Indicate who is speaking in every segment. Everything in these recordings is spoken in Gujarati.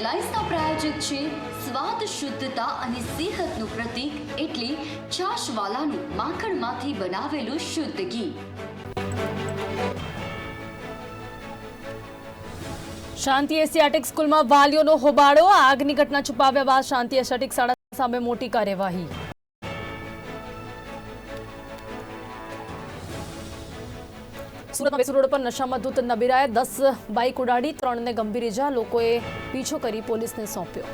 Speaker 1: હેડલાઇન્સના પ્રાયોજક છે સ્વાદ, શુદ્ધતા અને સેહતનું પ્રતીક એટલે છાશવાલાનું માખણમાંથી બનાવેલું શુદ્ધ ઘી.
Speaker 2: શાંતિ એશિયાટિક સ્કૂલમાં વાલીઓનો હોબાળો. આગની ઘટના છુપાવ્યા બાદ શાંતિ એશિયાટિક શાળા સામે મોટી કાર્યવાહી. સુરતમાં વેસુ રોડ પર નશામાં ધૂત નબીરાએ દસ બાઇક ઉડાડી, ત્રણને ગંભીર ઇજા લોકોએ પીછો કરી પોલીસને સોંપ્યો.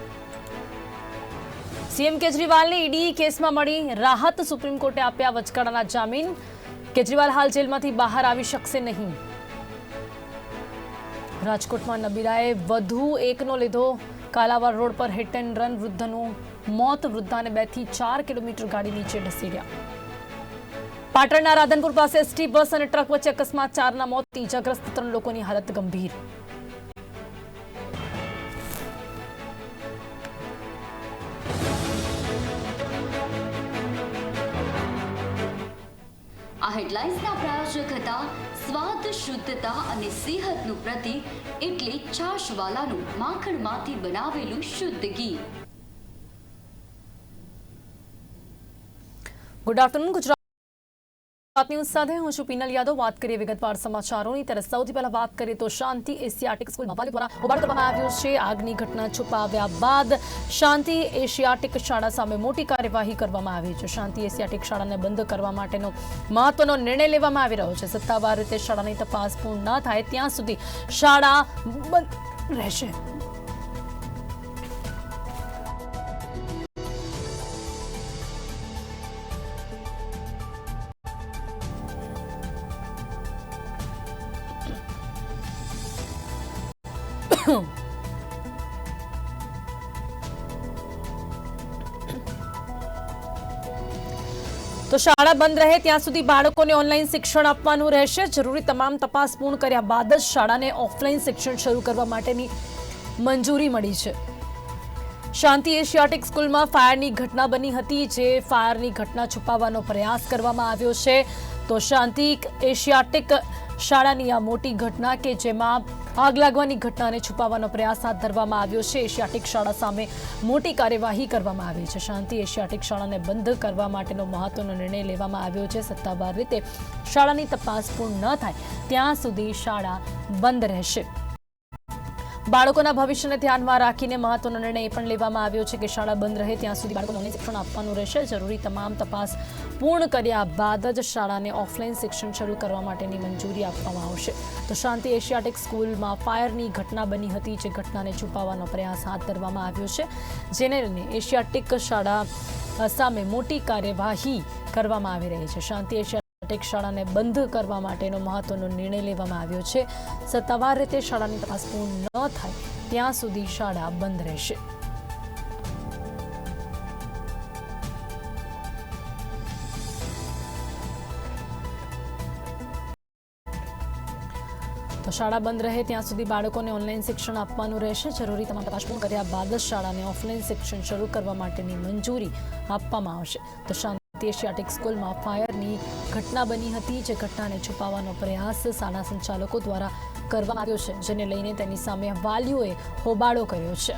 Speaker 2: સીએમ કેજરીવાલને ઈડી કેસમાં મળી રાહત. સુપ્રીમ કોર્ટે આપ્યા વચગાળાના જામીન. કેજરીવાલ હાલ જેલમાંથી બહાર આવી શકશે નહીં. રાજકોટમાં નબીરાએ વધુ એકનો લીધો. કાલાવાર રોડ પર હિટ એન્ડ રન વૃદ્ધનું મોત. વૃદ્ધાને બેથી ચાર કિલોમીટર ગાડી નીચે ઢસેડ્યા પાટણના રાધનપુર પાસે એસટી બસ અને ટ્રક વચ્ચે અકસ્માત. ચારના મોત ઇજાગ્રસ્ત ત્રણ લોકોની હાલત ગંભીર.
Speaker 1: આ હેડલાઇન્સના પ્રાયોજક હતા સ્વાદ શુદ્ધતા અને સેહતનું પ્રતીક એટલે છાશવાલાનું માખણમાંથી બનાવેલું શુદ્ધ ઘી.
Speaker 2: ગુડ આફ્ટરનૂન ગુજરાત ન્યૂઝ સાથે હું છું પિનલ યાદવ. વાત કરીએ વિગતવાર સમાચારોની. ત્યારે સૌથી પહેલા વાત કરીએ તો શાંતિ એશિયાટિક સ્કૂલમાં વાલીઓ દ્વારા હોબાળો કરવામાં આવ્યું છે. આગની ઘટના છુપાવ્યા બાદ શાંતિ એશિયાટિક શાળા સામે મોટી કાર્યવાહી કરવામાં આવી છે. શાંતિ એશિયાટિક શાળાને બંધ કરવા માટેનો મહત્વનો નિર્ણય લેવામાં આવી રહ્યો છે. સત્તાવાર રીતે શાળાની તપાસ પૂર્ણ ન થાય ત્યાં સુધી શાળા બંધ રહેશે. તો શાળા બંધ રહે ત્યાં સુધી બાળકોને ઓનલાઈન શિક્ષણ આપવાનું રહેશે. જરૂરી તમામ તપાસ પૂર્ણ કર્યા બાદ જ શાળાને ઓફલાઈન શિક્ષણ શરૂ કરવા માટેની મંજૂરી મળી છે. શાંતિ એશિયાટિક સ્કૂલમાં ફાયરની ઘટના બની હતી, જે ફાયરની ઘટના છુપાવવાનો પ્રયાસ કરવામાં આવ્યો છે. તો શાંતિ એશિયાટિક શાળાની આ મોટી ઘટના કે જેમાં આગ લાગવાની ઘટનાને છુપાવવાનો પ્રયાસ હાથ ધરવામાં આવ્યો છે. એશિયાટિક શાળા સામે મોટી કાર્યવાહી કરવામાં આવી છે. શાંતિ એશિયાટિક શાળાને બંધ કરવા માટેનો મહત્વનો નિર્ણય લેવામાં આવ્યો છે. સત્તાવાર રીતે શાળાની તપાસ પૂર્ણ ન થાય, ત્યાં સુધી શાળા બંધ રહેશે. બાળકોના ભવિષ્યને ધ્યાનમાં રાખીને મહત્વનો નિર્ણય એ પણ લેવામાં આવ્યો છે કે શાળા બંધ રહે ત્યાં સુધી બાળકોને શિક્ષણ આપવાનું રહેશે. જરૂરી તમામ તપાસ પૂર્ણ કર્યા બાદ જ શાળાને ઓફલાઈન શિક્ષણ શરૂ કરવા માટેની મંજૂરી આપવામાં આવશે. તો શાંતિ એશિયાટિક સ્કૂલમાં ફાયરની ઘટના બની હતી, જે ઘટનાને છુપાવવાનો પ્રયાસ હાથ ધરવામાં આવ્યો છે. જેને લઈને એશિયાટિક શાળા સામે મોટી કાર્યવાહી કરવામાં આવી રહી છે. શાંતિ એશિયા ટેક શાળાને બંધ કરવા માટેનો મહત્વનો નિર્ણય લેવામાં આવ્યો છે. સત્તાવાર રીતે શાળાની તપાસ પૂર્ણ ન થાય, ત્યાં સુધી શાળા બંધ રહેશે. તો શાળા બંધ રહે ત્યાં સુધી બાળકોને ઓનલાઈન શિક્ષણ આપવાનું રહેશે. જરૂરી તમામ તપાસ પૂર્ણ કર્યા બાદ જ શાળાને ઓફલાઈન શિક્ષણ શરૂ કરવા માટેની મંજૂરી આપવામાં આવશે. તો શાંતિ એશિયાટિક સ્કૂલમાં ફાયરની ઘટના બની હતી જે ઘટનાને છુપાવવાનો પ્રયાસ શાળા સંચાલકો દ્વારા કરવામાં આવ્યો છે, જેને લઈને તેની સામે વાલીઓએ હોબાળો કર્યો છે.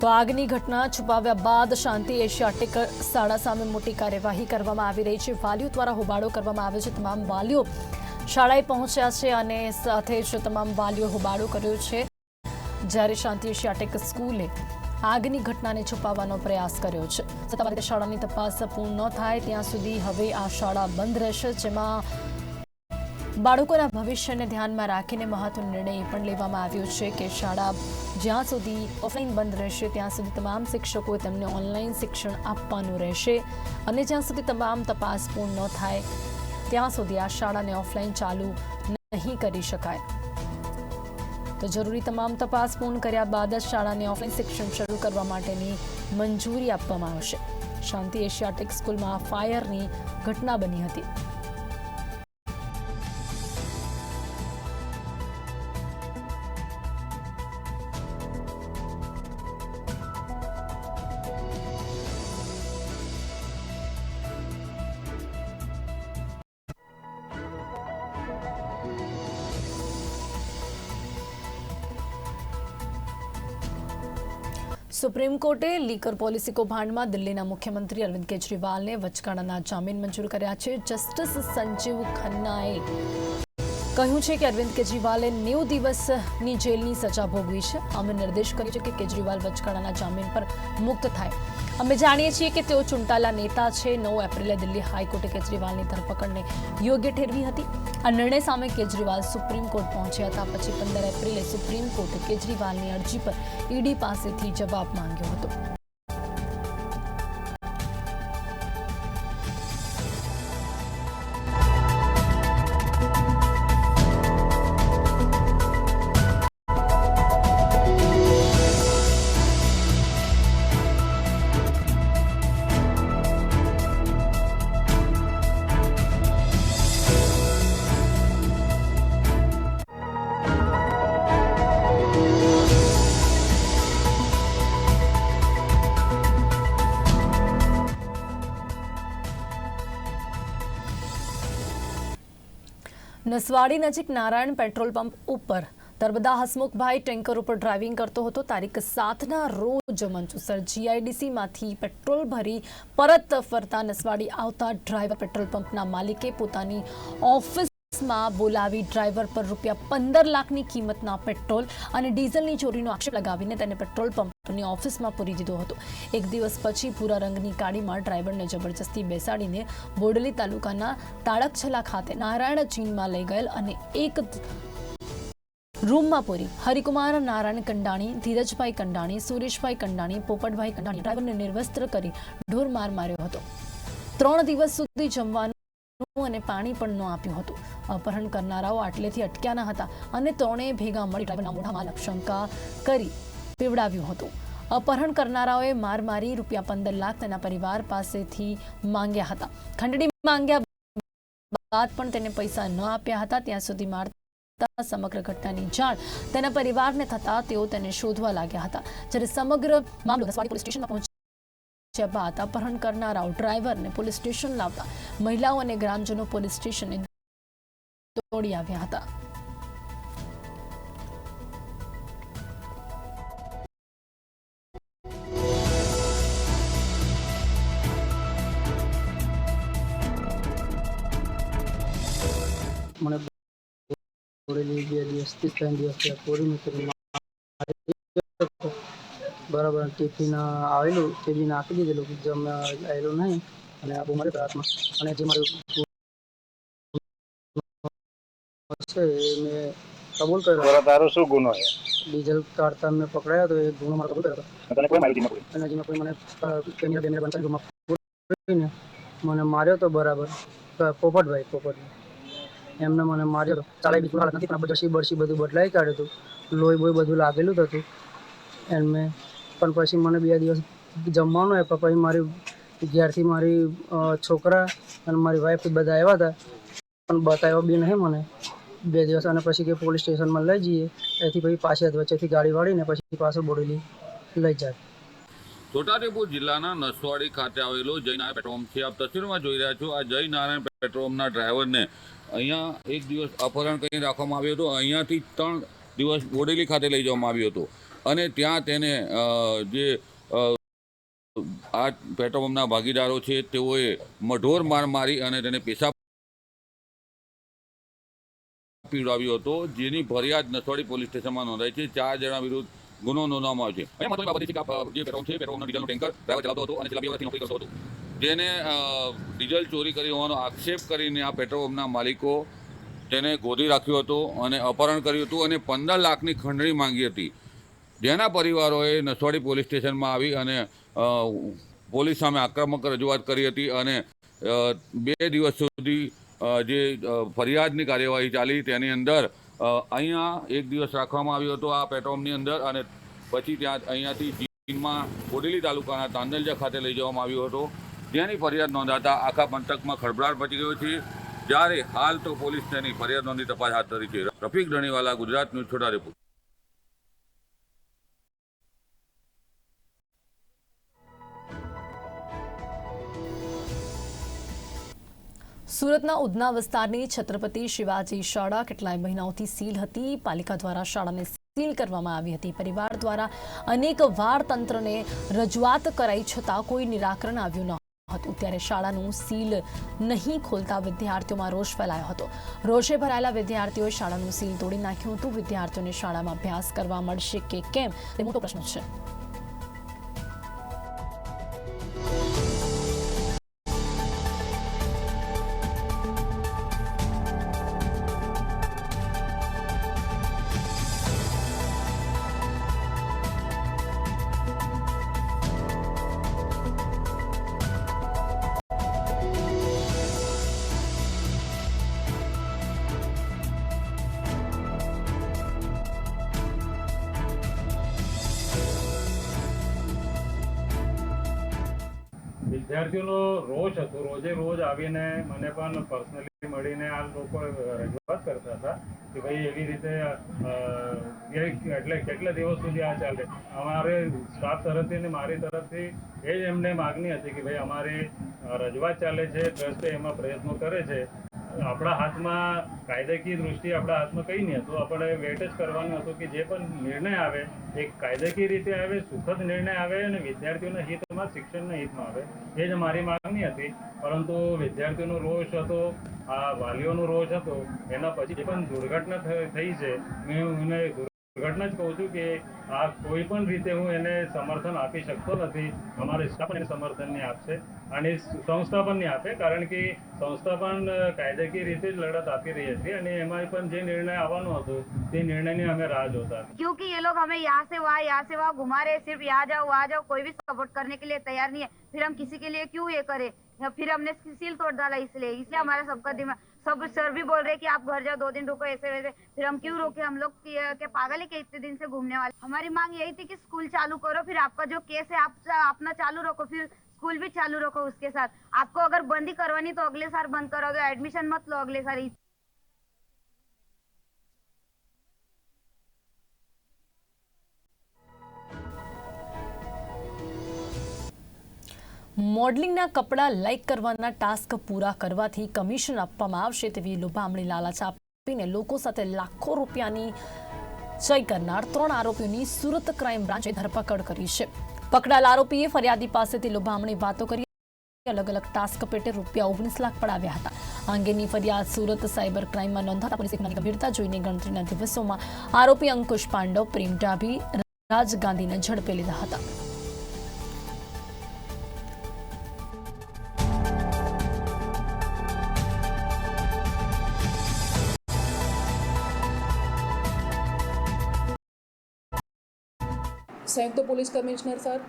Speaker 2: તો આગની ઘટના છુપાવ્યા બાદ શાંતિ એશિયાટિક શાળા સામે મોટી કાર્યવાહી કરવામાં આવી રહી છે. વાલીઓ દ્વારા હોબાળો કરવામાં આવ્યો છે. તમામ વાલીઓ શાળાએ પહોંચ્યા છે અને સાથે જ તમામ વાલીઓ હોબાળો કર્યો છે. જ્યારે શાંતિ એશિયાટિક સ્કૂલે આગની ઘટનાને છુપાવવાનો પ્રયાસ કર્યો છે. તમારી શાળાની તપાસ પૂર્ણ ન થાય ત્યાં સુધી હવે આ શાળા બંધ રહેશે, જેમાં બાળકોના ભવિષ્યને ધ્યાનમાં રાખીને મહત્વનો નિર્ણય પણ લેવામાં આવ્યો છે કે શાળા જ્યાં સુધી ઓફલાઈન બંધ રહેશે, ત્યાં સુધી તમામ શિક્ષકોએ તેમને ઓનલાઈન શિક્ષણ આપવાનું રહેશે અને જ્યાં સુધી તમામ તપાસ પૂર્ણ ન થાય, ત્યાં સુધી આ શાળાને ઓફલાઈન ચાલુ નહીં કરી શકાય. તો જરૂરી તમામ તપાસ પૂર્ણ કર્યા બાદ જ શાળાને ઓફલાઈન શિક્ષણ શરૂ કરવા માટેની મંજૂરી આપવામાં આવશે. શાંતિ એશિયાટિક સ્કૂલમાં ફાયરની ઘટના બની હતી. સુપ્રીમ કોર્ટે લીકર પોલિસી કૌભાંડમાં દિલ્હીના મુખ્યમંત્રી અરવિંદ કેજરીવાલને વચગાળાના જામીન મંજૂર કર્યા છે. જસ્ટિસ સંજીવ ખન્નાએ કહ્યું છે કે અરવિંદ કેજરીવાલે નેવું દિવસની જેલની સજા ભોગવી છે. અમે નિર્દેશ કર્યો છે કે કેજરીવાલ વચગાળાના જામીન પર મુક્ત થાય. અમે જાણીએ છીએ કે તેઓ ચૂંટાયેલા નેતા છે. નવ એપ્રિલે દિલ્હી હાઈકોર્ટે કેજરીવાલની ધરપકડને યોગ્ય ઠેરવી હતી. આ નિર્ણય સામે કેજરીવાલ સુપ્રીમ કોર્ટ પહોંચ્યા હતા. પછી પંદર એપ્રિલે સુપ્રીમ કોર્ટે કેજરીવાલની અરજી પર ઈડી પાસેથી જવાબ માંગ્યો હતો. નસવાડી નજીક નારાયણ પેટ્રોલ પંપ ઉપર નર્મદા હસમુખભાઈ ટેન્કર ઉપર ડ્રાઇવિંગ કરતો હતો. તારીખ સાતના રોજ મંચુસર જીઆઈડીસીમાંથી પેટ્રોલ ભરી પરત ફરતા નસવાડી આવતા ડ્રાઈવર પેટ્રોલ પંપના માલિકે પોતાની ઓફિસમાં બોલાવી ડ્રાઈવર પર રૂપિયા પંદર લાખની કિંમતના પેટ્રોલ અને ડીઝલની ચોરીનો આક્ષેપ લગાવીને તેને પેટ્રોલ પંપની ઓફિસમાં પૂરી દીધો હતો. એક દિવસ પછી ભૂરા રંગની ગાડીમાં ડ્રાઈવરને જબરજસ્તી બેસાડીને બોડલી તાલુકાના તાળકછલા ખાતે નારાયણ ચીનમાં લઈ ગયેલ અને એક રૂમમાં પૂરી. હરિકુમાર નારાયણ કંડાણી, ધીરજભાઈ કંડાણી, સુરેશભાઈ કંડાણી, પોપટભાઈ કંડાણી ડ્રાઈવરને નિર્વસ્ત્ર કરી ઢોર માર માર્યો હતો. ત્રણ દિવસ સુધી જમવાનું અને પાણી પણ ન આપ્યું હતું. અપહરણ કરનારાઓ આટલેથી અટક્યા ન હતા અને ત્રણેય ભેગા મળી ડ્રાઈવરના મોઢામાં લક્ષંકા કરી પીવડાવ્યું હતું. અપહરણ કરનારાઓએ માર મારી રૂપિયા પંદર લાખ તેના પરિવાર પાસેથી માંગ્યા હતા. ખંડણી માંગ્યા બાદ પણ તેને પૈસા ન આપ્યા હતા. ત્યાં સુધી મારતા સમગ્ર ઘટનાની જાણ તેના પરિવારને થતા તેઓ તેને શોધવા લાગ્યા હતા. જ્યારે સમગ્ર મામલો પોલીસ સ્ટેશનમાં પહોંચ્યા બાદ અપહરણ કરનારાઓ, ડ્રાઈવરને પોલીસ સ્ટેશન લાવતા મહિલાઓ અને ગ્રામજનો પોલીસ સ્ટેશને દોડી આવ્યા હતા.
Speaker 3: મને બે દિવસથી ત્રણ દિવસ થયા કોરી મૂકી બરાબર ટિફિન આવેલું તે બી નાખી દીધેલું જમ આવેલું નહીં અને આ બહુ મારી રાતમાં અને જે મારું છે એ મેં કબૂલ કર્યો.
Speaker 4: તારો શું ગુનો છે?
Speaker 3: ડીઝલ કાઢતા મેં પકડાયો તો એ ગુનો મારો કબૂલ કર્યો અને જેમાં કોઈ મને કેમેરા કેમેરા બનતા ગુમાં મને માર્યો તો બરાબર. પોપટભાઈ પોપટભાઈ. એમને મને માર્યો ચાલે બીજું હાલત નથી પણ બરસી બરસી બધું બદલાઈ કાઢ્યું હતું. લોહી બોય બધું લાગેલું જ હતું. એમને પણ પછી મને બે દિવસ જમવાનું આપ્યા. પછી મારી ઘેરથી મારી છોકરા અને મારી વાઈફ બધા આવ્યા હતા. પણ બતાવ્યો બી નહીં મને. બે દિવસ અને પછી કે પોલીસ સ્ટેશનમાં લઈ જઈએ. એથી પછી પાછી વચ્ચેથી ગાડી વાળીને પછી પાછો બોડેલી લઈ જાય.
Speaker 5: છોટાઉદેપુર જિલ્લાના નસવાડી ખાતે આવેલો જય નારાયણ પેટ્રોલ છે આપ તસવીરમાં જોઈ રહ્યા છો. આ જય નારાયણ પેટ્રોલ ડ્રાઈવરને અહીંયા એક દિવસ અપહરણ કરી રાખવામાં આવ્યો હતો. અહીંયાથી ત્રણ દિવસ બોડેલી ખાતે લઈ જવામાં આવ્યો હતો. અને ત્યાં તેને જે આ પેટ્રોલપંપના ભાગીદારો છે, તેઓએ મઢોર માર મારી અને તેને પેશાબ પીવડાવ્યો હતો, જેની ફરિયાદ નસવાડી પોલીસ સ્ટેશનમાં નોંધાઈ છે. ચાર જણા વિરુદ્ધ ગુનો નોંધવામાં આવ્યો છે. મહત્વની બાબત છે કે જે પેટ્રોલ છે, પેટ્રોલનો ડીઝલનો ટેન્કર ડ્રાઈવર ચલાવતો હતો અને છેલ્લા બે વર્ષથી નોકરી કરતો હતો. જેને ડીઝલ ચોરી કરી હોવાનો આક્ષેપ કરીને આ પેટ્રોલ પંપના માલિકો તેને ગોદી રાખ્યો હતો અને અપહરણ કર્યું હતું અને પંદર લાખની ખંડણી માંગી હતી. જેના પરિવારોએ નસવાડી પોલીસ સ્ટેશનમાં આવી અને પોલીસ સામે આક્રમક રજૂઆત કરી હતી અને બે દિવસ સુધી જે ફરિયાદની કાર્યવાહી ચાલી તેની અંદર અહીંયા એક દિવસ રાખવામાં આવ્યો હતો આ પેટ્રોલની અંદર અને પછી ત્યાં અહીંયાથી ચીનમાં બોડેલી તાલુકાના તાંદલજા ખાતે લઈ જવામાં આવ્યો હતો. જેની ફરિયાદ નોંધાતા આખા પંથકમાં ખળભળાટ મચી ગયો છે. જ્યારે હાલ તો પોલીસ તેની ફરિયાદ નોંધી તપાસ હાથ ધરી છે. રફીક ધણીવાલા, ગુજરાત ન્યૂઝ, છોટા રિપોર્ટ
Speaker 2: સુરતના ઉધના વિસ્તારની છત્રપતિ શિવાજી શાળા કેટલાય મહિનાઓથી સીલ હતી. પાલિકા દ્વારા શાળાને સીલ કરવામાં આવી હતી. પરિવાર દ્વારા અનેક વાર તંત્રને રજૂઆત કરાઈ છતાં કોઈ નિરાકરણ આવ્યું ન હતું. ત્યારે શાળાનું સીલ નહીં ખોલતા વિદ્યાર્થીઓમાં રોષ ફેલાયો હતો. રોષે ભરાયેલા વિદ્યાર્થીઓએ શાળાનું સીલ તોડી નાખ્યું હતું. વિદ્યાર્થીઓને શાળામાં અભ્યાસ કરવા મળશે કે કેમ તે મોટો પ્રશ્ન છે.
Speaker 6: વિદ્યાર્થીઓનો રોજ હતો. રોજે રોજ આવીને મને પણ પર્સનલી મળીને આ લોકો રજૂઆત કરતા હતા કે ભાઈ એવી રીતે એટલે કેટલા દિવસ સુધી આ ચાલે? અમારે સ્ટાફ તરફથી ને મારી તરફથી એ જ એમને માગણી હતી કે ભાઈ અમારી રજૂઆત ચાલે છે ટ્રસ્ટે એમાં પ્રયત્નો કરે છે. આપણા હાથમાં કાયદાકીય દૃષ્ટિએ આપણા હાથમાં કંઈ નહીં હતું. આપણે વેટ જ કરવાનું હતું કે જે પણ નિર્ણય આવે, એ કાયદાકીય રીતે આવે, સુખદ નિર્ણય આવે અને વિદ્યાર્થીઓના હિતમાં, શિક્ષણના હિતમાં આવે. એ જ મારી માગણી હતી. પરંતુ વિદ્યાર્થીઓનો રોષ હતો, આ વાલીઓનો રોષ હતો, એના પછી જે પણ દુર્ઘટના થઈ છે, મેં એને દુર્ઘટના જ કહું છું કે આ કોઈ પણ રીતે હું એને સમર્થન આપી શકતો નથી અમારો સ્ટાફ પણ એને સમર્થન નહીં આપશે અને સંસ્થા પણ નહીં આપે કારણ કે સંસ્થા પણ અ, કાયદાકીય રીતે જ લડત આપી રહી હતી અને એમાં પણ જે નિર્ણય આવવાનો હતો તે નિર્ણયની અમે રાહ જોતા હતા
Speaker 7: क्योंकि ये लोग हमें यहाँ से वहाँ यहाँ से वहाँ घुमा रहे हैं, सिर्फ यहाँ जाओ वहाँ जाओ कोई भी सपोर्ट करने के लिए तैयार नहीं है फिर हम किसी के लिए क्यों ये करें या फिर हमने सील तोड़ डाला इसलिए इसलिए हमारा सबका दिमाग सब सर भी बोल रहे हैं कि आप घर जाओ दो दिन रुको ऐसे वैसे। फिर हम क्यों रोके? हम लोग के, पागल है के इतने दिन से घूमने वाले। हमारी मांग यही थी कि स्कूल चालू करो फिर आपका जो केस है आप अपना चालू रखो फिर स्कूल भी चालू रखो उसके साथ। आपको अगर बंद ही करवानी तो अगले साल बंद करो एडमिशन मत लो अगले साल
Speaker 2: મોડલિંગના કપડાં લાઇક કરવાના ટાસ્ક પૂરા કરવાથી કમિશન આપવામાં આવશે તેવી લુભામણી લાલચ આપીને લોકો સાથે લાખો રૂપિયાની ચય કરનાર ત્રણ આરોપીઓની સુરત ક્રાઇમ બ્રાન્ચે ધરપકડ કરી છે. પકડાયેલ આરોપીએ ફરિયાદી પાસેથી લુભામણી વાતો કરી અલગ અલગ ટાસ્ક પેટે રૂપિયા ઓગણીસ લાખ પડાવ્યા હતા. અંગેની ફરિયાદ સુરત સાયબર ક્રાઇમમાં નોંધાતા પોલીસ ઘટનાની ગંભીરતા જોઈને ગણતરીના દિવસોમાં આરોપી અંકુશ પાંડવ, પ્રેમ ડાભી, રાજ ગાંધીને ઝડપી લીધા હતા.
Speaker 8: સંયુક્ત police commissioner, sir.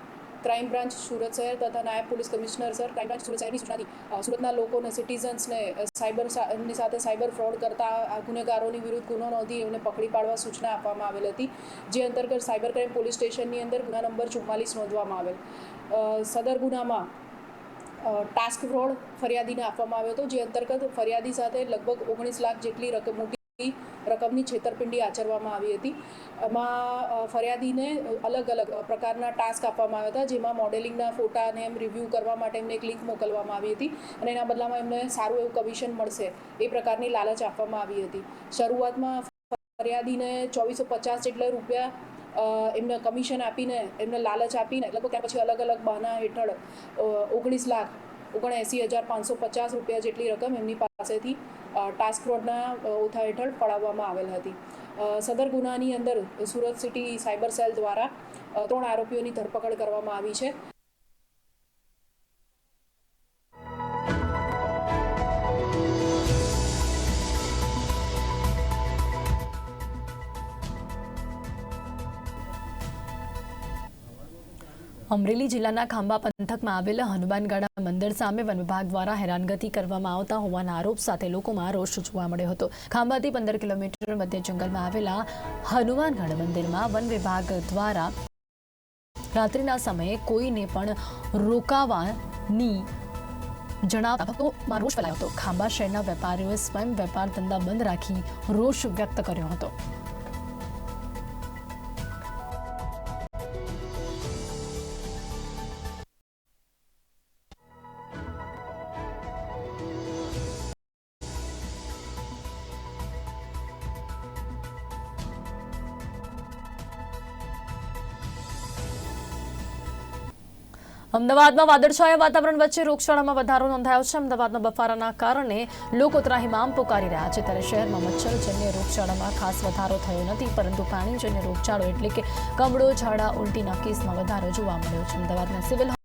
Speaker 8: Crime branch Surat શહેર તથા નાયબ police commissioner, sir. Crime branch Surat શહેરની સૂચનાથી સુરતના લોકોને, સિટીઝન્સને સાયબર એમની સાથે સાયબર ફ્રોડ કરતા ગુનેગારોની વિરુદ્ધ ગુનો નોંધી એમને પકડી પાડવા સૂચના આપવામાં આવેલ હતી. જે અંતર્ગત સાયબર ક્રાઇમ પોલીસ સ્ટેશનની અંદર ગુના નંબર ચુમ્માલીસ નોંધવામાં આવેલ. સદર ગુનામાં ટાસ્ક ફ્રોડ ફરિયાદીને આપવામાં આવ્યો હતો, જે અંતર્ગત ફરિયાદી સાથે લગભગ ઓગણીસ લાખ જેટલી રકમ મોટી રકમની છેતરપિંડી આચરવામાં આવી હતી. એમાં ફરિયાદીને અલગ અલગ પ્રકારના ટાસ્ક આપવામાં આવ્યા હતા, જેમાં મોડેલિંગના ફોટા અને એમ રિવ્યૂ કરવા માટે એમને એક લિંક મોકલવામાં આવી હતી અને એના બદલામાં એમને સારું એવું કમિશન મળશે એ પ્રકારની લાલચ આપવામાં આવી હતી. શરૂઆતમાં ફરિયાદીને ચોવીસો પચાસ જેટલા રૂપિયા એમને કમિશન આપીને એમને લાલચ આપીને લગભગ ત્યાર પછી અલગ અલગ બહાના હેઠળ ઓગણીસ લાખ, ઓગણએંસી હજાર પાંચસો પચાસ રૂપિયા જેટલી રકમ એમની પાસેથી ટાસ્ક ફ્રોડના ઓથા હેઠળ પડાવવામાં આવેલ હતી. સદર ગુનાની અંદર સુરત સિટી સાયબર સેલ દ્વારા ત્રણ આરોપીઓની ધરપકડ કરવામાં આવી છે.
Speaker 2: અમરેલી જિલ્લાના ખાંભા પંથકમાં આવેલા હનુમાનગાડા મંદિર સામે વન વિભાગ દ્વારા હેરાનગતિ કરવામાં આવતા હોવાના આરોપ સાથે લોકોમાં રોષ જોવા મળ્યો હતો. ખાંભાથી પંદર કિલોમીટર મધ્ય જંગલમાં આવેલા હનુમાનગઢ મંદિરમાં વન વિભાગ દ્વારા રાત્રિના સમયે કોઈને પણ રોકાવાની જણાવતા ભક્તોમાં રોષ ફેલાયો હતો. ખાંભા શહેરના વેપારીઓએ સ્વયં વેપાર ધંધા બંધ રાખી રોષ વ્યક્ત કર્યો હતો. અમદાવાદમાં વાદળછાયા વાતાવરણ વચ્ચે રોગચાળામાં વધારો નોંધાયો છે. અમદાવાદમાં બફારાના કારણે લોકો ત્રાહિમામ પુકારી રહ્યા છે. ત્યારે શહેરમાં મચ્છરજન્ય રોગચાળામાં ખાસ વધારો થયો નથી, પરંતુ પાણીજન્ય રોગચાળો એટલે કે કમળો, ઝાડા, ઉલટીના કેસમાં વધારો જોવા મળ્યો છે. અમદાવાદના સિવિલ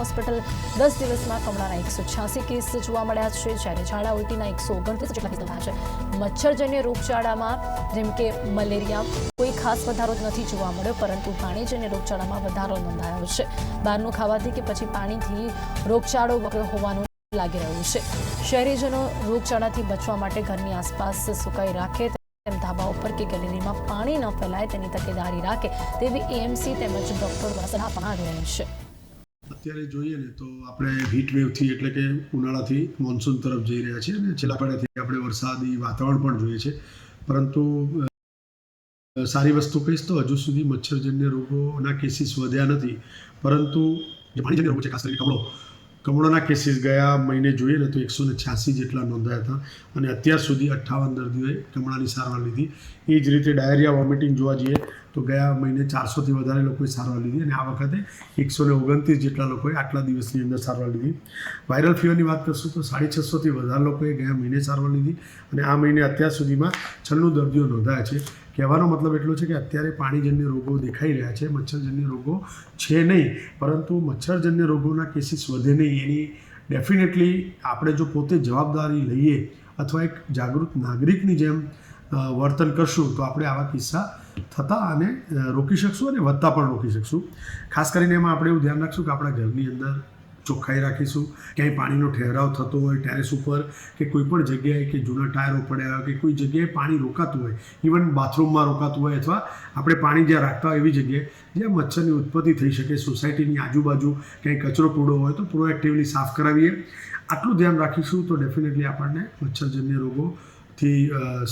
Speaker 2: હોસ્પિટલ દસ દિવસમાં કમળાના એકસો છ્યાસી કેસ જોવા મળ્યા છે, જ્યારે ઝાડા ઉલટીના એકસો ઓગણત્રીસ જેટલા કેસ થયા છે. મચ્છરજન્ય રોગચાળામાં, જેમ કે મલેરિયા, કોઈ ખાસ વધારો નથી જોવા મળ્યો, પરંતુ પાણીજન્ય રોગચાળામાં વધારો નોંધાયો છે. બહારનું ખાવાથી કે પછી પાણીથી રોગચાળો વગર હોવાનું લાગી રહ્યું છે. શહેરીજનો રોગચાળાથી બચવા માટે ઘરની આસપાસ સુકાઈ રાખે તેમ ધાબા ઉપર કે ગેલેરીમાં પાણી ન ફેલાય તેની તકેદારી રાખે તેવી એએમસી તેમજ ડોક્ટર દ્વારા સલાહ પણ આવી રહી છે.
Speaker 9: અત્યારે જોઈએ ને તો આપણે હીટ વેવથી એટલે કે ઉનાળાથી મોન્સૂન તરફ જઈ રહ્યા છીએ અને છેલ્લા અઠવાડિયાથી આપણે વરસાદી વાતાવરણ પણ જોઈએ છે. પરંતુ સારી વસ્તુ કહીશ તો હજુ સુધી મચ્છરજન્ય રોગોના કેસીસ વધ્યા નથી. પરંતુ જે પાણીજન્ય રોગો છે, ખાસ કરીને કમળો કમળોના કેસીસ ગયા મહિને જોઈએ ને તો એકસો ને છ્યાસી જેટલા નોંધાયા હતા. અને અત્યાર સુધી અઠ્ઠાવન દર્દીઓએ કમળાની સારવાર લીધી. એ જ રીતે ડાયરિયા, વોમિટિંગ જોવા જઈએ તો ગયા મહિને ચારસોથી વધારે લોકોએ સારવાર લીધી અને આ વખતે એકસો ને ઓગણત્રીસ જેટલા લોકોએ આટલા દિવસની અંદર સારવાર લીધી. વાયરલ ફીવરની વાત કરશું તો સાડી છસોથી વધારે લોકોએ ગયા મહિને સારવાર લીધી. અને આ મહિને અત્યાર સુધીમાં છન્નું દર્દીઓ નોંધાયા છે. કહેવાનો મતલબ એટલો છે કે અત્યારે પાણીજન્ય રોગો દેખાઈ રહ્યા છે, મચ્છરજન્ય રોગો છે નહીં, પરંતુ મચ્છરજન્ય રોગોના કેસીસ વધે નહીં. એની ડેફિનેટલી આપણે જો પોતે જવાબદારી લઈએ અથવા એક જાગૃત નાગરિકની જેમ વર્તન કરશું, તો આપણે આવા કિસ્સા થતા અને રોકી શકશું અને વધતા પણ રોકી શકશું. ખાસ કરીને એમાં આપણે એવું ધ્યાન રાખશું કે આપણા ઘરની અંદર ચોખ્ખાઈ રાખીશું. ક્યાંય પાણીનો ઠેરાવ થતો હોય ટેરેસ ઉપર કે કોઈ પણ જગ્યાએ કે જૂના ટાયરો પડ્યા હોય કે કોઈ જગ્યાએ પાણી રોકાતું હોય, ઇવન બાથરૂમમાં રોકાતું હોય અથવા આપણે પાણી જ્યાં રાખતા હોય એવી જગ્યાએ જ્યાં મચ્છરની ઉત્પત્તિ થઈ શકે, સોસાયટીની આજુબાજુ ક્યાંય કચરો પૂડો હોય તો પ્રોએક્ટિવલી સાફ કરાવીએ. આટલું ધ્યાન રાખીશું તો ડેફિનેટલી આપણને મચ્છરજન્ય રોગોથી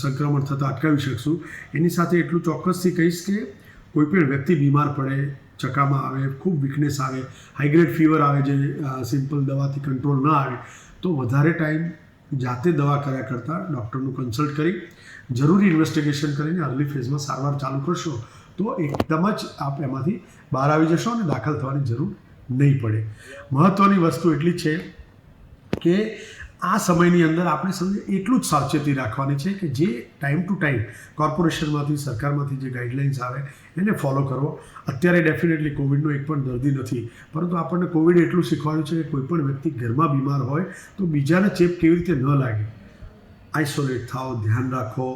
Speaker 9: સંક્રમણ થતાં અટકાવી શકશું. એની સાથે એટલું ચોક્કસથી કહીશ કે કોઈ પણ વ્યક્તિ બીમાર પડે ચકામાં આવે, ખૂબ વીકનેસ આવે હાઈગ્રેડ ફીવર આવે જે સિમ્પલ દવાથી કંટ્રોલ ન આવે, તો વધારે ટાઈમ જાતે દવા કર્યા કરતાં ડૉક્ટરનું કન્સલ્ટ કરી, જરૂરી ઇન્વેસ્ટિગેશન કરીને અર્લી ફેઝમાં સારવાર ચાલુ કરશો, તો એકદમ જ આપ એમાંથી બહાર આવી જશો અને દાખલ થવાની જરૂર નહીં પડે. મહત્ત્વની વસ્તુ એટલી છે કે આ સમયની અંદર આપણે સમજે એટલું જ સાવચેતી રાખવાની છે કે જે ટાઈમ ટુ ટાઈમ કોર્પોરેશનમાંથી, સરકારમાંથી જે ગાઈડલાઇન્સ આવે એને ફોલો કરવો. અત્યારે ડેફિનેટલી કોવિડનો એક પણ દર્દી નથી. પરંતુ આપણને કોવિડ એટલું શીખવાડ્યું છે કે કોઈપણ વ્યક્તિ ઘરમાં બીમાર હોય તો બીજાને ચેપ કેવી રીતે ન લાગે. આઇસોલેટ થાઓ, ધ્યાન રાખો,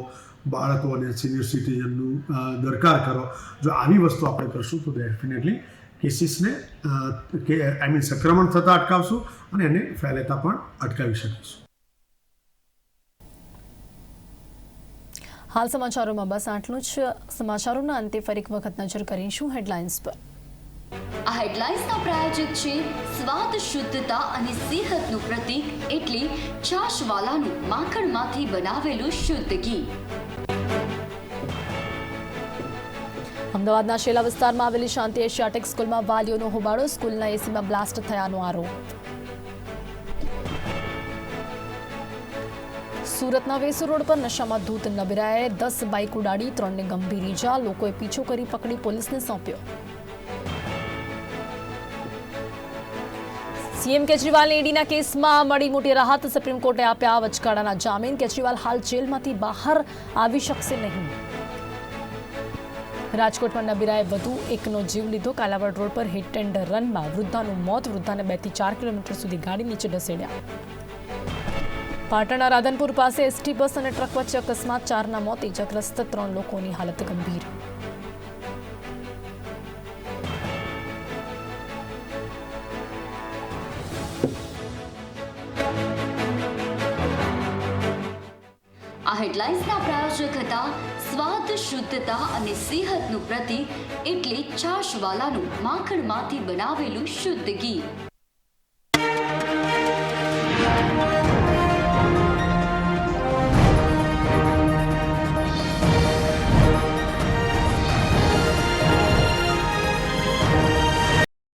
Speaker 9: બાળકો અને સિનિયર સિટીઝનનું દરકાર કરો. જો આવી વસ્તુ આપણે કરશું તો ડેફિનેટલી કેસીસને કે આઈ મીન સંક્રમણ થતાં અટકાવશું અને એને ફેલાતા પણ અટકાવી શકીશું.
Speaker 2: હાલ સમાચારોમાં બસ આટલું જ. સમાચારોના અંતે ફરી એક વખત નજર કરીશું હેડલાઇન્સ પર.
Speaker 1: આ હેડલાઇન્સના પ્રાયોજક છે સ્વાદ શુદ્ધતા અને સેહતનું પ્રતીક એટલે છાશવાલાનું માખણમાંથી બનાવેલું શુદ્ધ ઘી.
Speaker 2: અમદાવાદના શેલા વિસ્તારમાં આવેલી શાંતિ એશિયાટિક સ્કૂલમાં વાલીઓનો હોબાળો, સ્કૂલના એસીમાં બ્લાસ્ટ થયાનો આરોપ. સુરતના વેસુ રોડ પર નશામાં ધૂત નબીરાએ દસ બાઇક ઉડાડી, ત્રણને ગંભીર ઈજા, લોકોએ પીછો કરી પકડી, પોલીસને સોંપ્યો. સીએમ કેજરીવાલને ઈડીના કેસમાં મળી મોટી રાહત, સુપ્રીમ કોર્ટે આપ્યા વચગાળાના જામીન. કેજરીવાલ હાલ જેલમાંથી બહાર આવી શકશે નહીં. રાજકોટમાં નબીરાએ વધુ એકનો જીવ લીધો. કાલાવાડ રોડ પર હિટ એન્ડ રનમાં વૃદ્ધાનું મોત, વૃદ્ધાને બેથી ચાર કિલોમીટર સુધી ગાડી નીચે ઢસેડ્યા પાટણના રાધનપુર પાસે એસટી બસ અને ટ્રક વચ્ચે અકસ્માત, ચારના મોત ઇજાગ્રસ્ત ત્રણ લોકોની હાલત ગંભીર.
Speaker 1: આ હેડલાઇન્સના પ્રાયોજક હતા સ્વાદ શુદ્ધતા અને સેહતનું પ્રતીક એટલે છાશવાલાનું માખણમાંથી બનાવેલું શુદ્ધ ઘી.